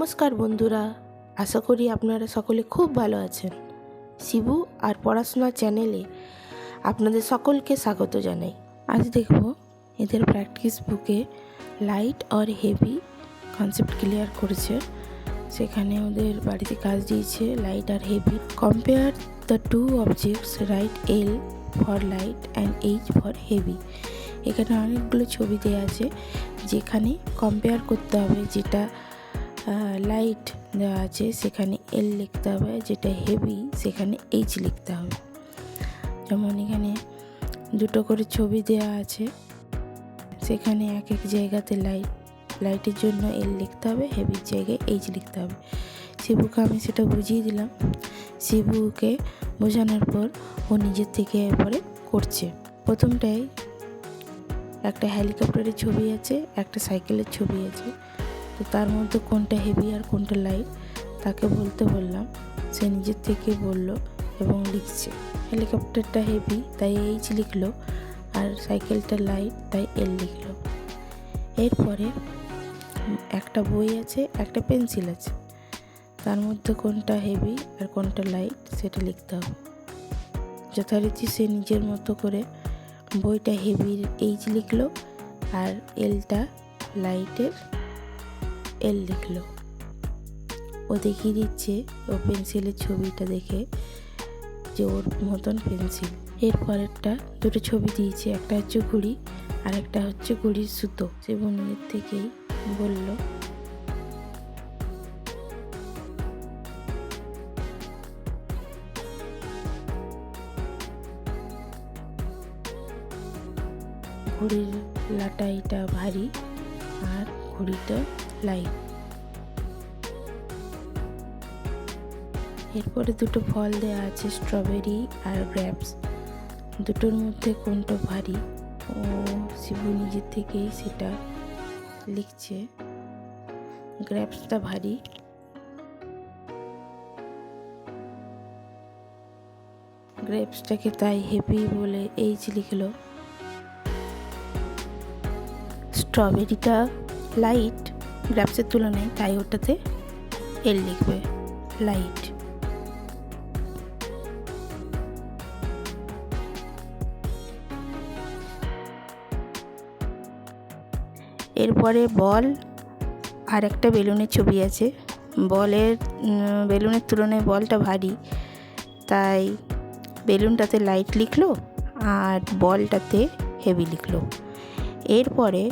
নমস্কার বন্ধুরা, আশা করি আপনারা সকলে খুব ভালো আছেন। শিবু আর পড়াশোনা চ্যানেলে আপনাদের সকলকে স্বাগত জানাই। আজ দেখব এদের প্র্যাকটিস বুকে লাইট আর হেভি কনসেপ্ট ক্লিয়ার করেছে। সেখানে ওদের বাড়িতে কাজ দিয়েছে light R heavy compare the two objects right L for light and H for heavy এখানে অনেকগুলো ছবি দেওয়া আছে, যেখানে কম্পেয়ার করতে হবে যেটা লাইট দেওয়া আছে, সেখানে এল লিখতে হবে, যেটা হেভি সেখানে এইচ লিখতে হবে। যেমন এখানে দুটো করে ছবি দেওয়া আছে, সেখানে এক এক জায়গাতে লাইট লাইটের জন্য এল লিখতে হবে হেভির জায়গায় এইচ লিখতে হবে। শিবুকে আমি সেটা বুঝিয়ে দিলাম। শিবুকে বোঝানোর পর ও নিজের থেকে এরপরে করছে। প্রথমটাই একটা হেলিকপ্টারের ছবি আছে, একটা সাইকেলের ছবি আছে। তো তার মধ্যে কোনটা হেভি আর কোনটা লাইট তাকে বলতে বললাম, সে নিজের থেকে বলল এবং লিখছে। হেলিকপ্টারটা হেভি তাই এইচ লিখলো আর সাইকেলটা লাইট তাই এল লিখলো। এরপরে একটা বই আছে, একটা পেন্সিল আছে। তার মধ্যে কোনটা হেভি আর কোনটা লাইট সেটা লিখতে হবে। যথারীতি সে নিজের মতো করে বইটা হেভির এইচ লিখলো আর এলটা লাইটের এল লিখলো ও দেখিয়ে দিচ্ছে ও পেন্সিলের ছবিটা দেখে যে ওর মতন পেন্সিল। এর পরেরটা দুটো ছবি দিয়েছে, একটা হচ্ছে ঘুড়ি আর একটা হচ্ছে ঘুড়ির সুতো। সে বোনের থেকেই বলল ঘুড়ির লাটাইটা ভারী আর ঘুড়িটা লাইট এরপরে দুটো ফল দেওয়া আছে স্ট্রবেরি আর গ্র্যাপস দুটোর মধ্যে কোনটা ভারী? ও, শিবু নিজের থেকেই সেটা লিখছে। গ্র্যাপসটা ভারী। গ্রেপসটাকে তাই হেভি বলে এইচ লিখলো। স্ট্রবেরিটা লাইট গ্রাপসের তুলনায় তাই ওটাতে এল লিখবে, লাইট। এরপরে বল আর একটা বেলুনের ছবি আছে। বলের বেলুনের তুলনায় বলটা ভারী, তাই বেলুনটাতে লাইট লিখলো আর বলটাতে হেভি লিখলো। এরপরে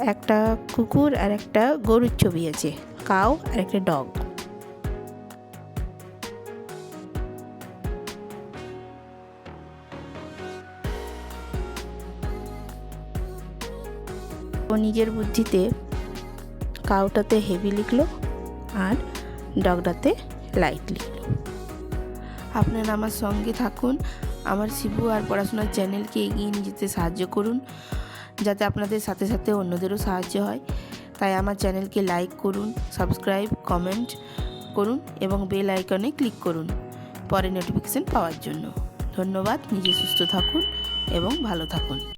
একটা কুকুর আর একটা গরুর ছবি আছে। কাউ আর একটা ডগ। ও নিজের বুদ্ধিতে কাউটাতে হেভি লিখলো আর ডগটাতে লাইট লিখলো। আপনারা আমার সঙ্গে থাকুন। আমার শিবু আর পড়াশোনার চ্যানেলকে এগিয়ে নিয়ে যেতে সাহায্য করুন। যাতে আপনাদের সাথে সাথে অন্যদেরও সাহায্য হয়। তাই আমার চ্যানেলকে লাইক করুন, সাবস্ক্রাইব, কমেন্ট করুন এবং বেল আইকনে ক্লিক করুন পরে নোটিফিকেশান পাওয়ার জন্য। ধন্যবাদ, নিজে সুস্থ থাকুন এবং ভালো থাকুন।